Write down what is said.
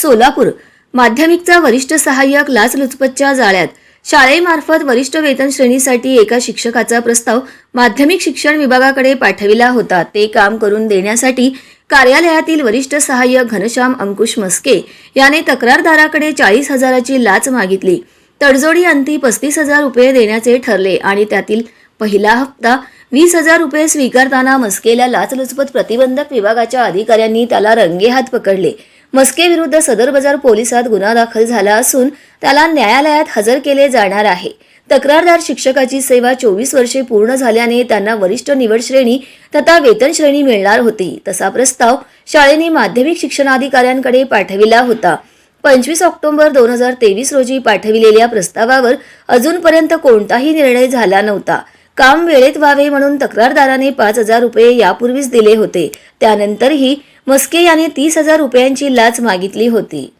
सोलापूर. माध्यमिकचा वरिष्ठ सहाय्यक लाचलुचपतच्या जाळ्यात. शाळेमार्फत वरिष्ठ वेतन श्रेणीसाठी एका शिक्षकाचा प्रस्ताव माध्यमिक शिक्षण विभागाकडे पाठविला होता. ते काम करून देण्यासाठी कार्यालयातील वरिष्ठ सहाय्यक घनश्याम अंकुश मस्के याने तक्रारदाराकडे चाळीस हजाराची लाच मागितली. तडजोडी अंती पस्तीस हजार रुपये देण्याचे ठरले आणि त्यातील पहिला हप्ता वीस हजार रुपये स्वीकारताना मस्केला लाचलुचपत प्रतिबंधक विभागाच्या अधिकाऱ्यांनी त्याला रंगेहात पकडले. मस्के विरुद्ध सदर बाजार पोलिसात गुन्हा दाखल झाला असून त्याला न्यायालयात हजर केले जाणार आहे. तक्रारदार शिक्षकाची सेवा चोवीस वर्षे पूर्ण झाल्याने त्यांना वरिष्ठ निवड श्रेणी तथा वेतन श्रेणी मिळणार होती. तसा प्रस्ताव शाळेने माध्यमिक शिक्षणाधिकाऱ्यांकडे पाठविला होता. पंचवीस ऑक्टोबर दोन हजार तेवीस रोजी पाठविलेल्या प्रस्तावावर अजूनपर्यंत कोणताही निर्णय झाला नव्हता. काम वेळेत व्हावे म्हणून तक्रारदाराने पाच हजार रुपये यापूर्वीच दिले होते. त्यानंतरही मस्के याने तीस हजार रुपयांची लाच मागितली होती.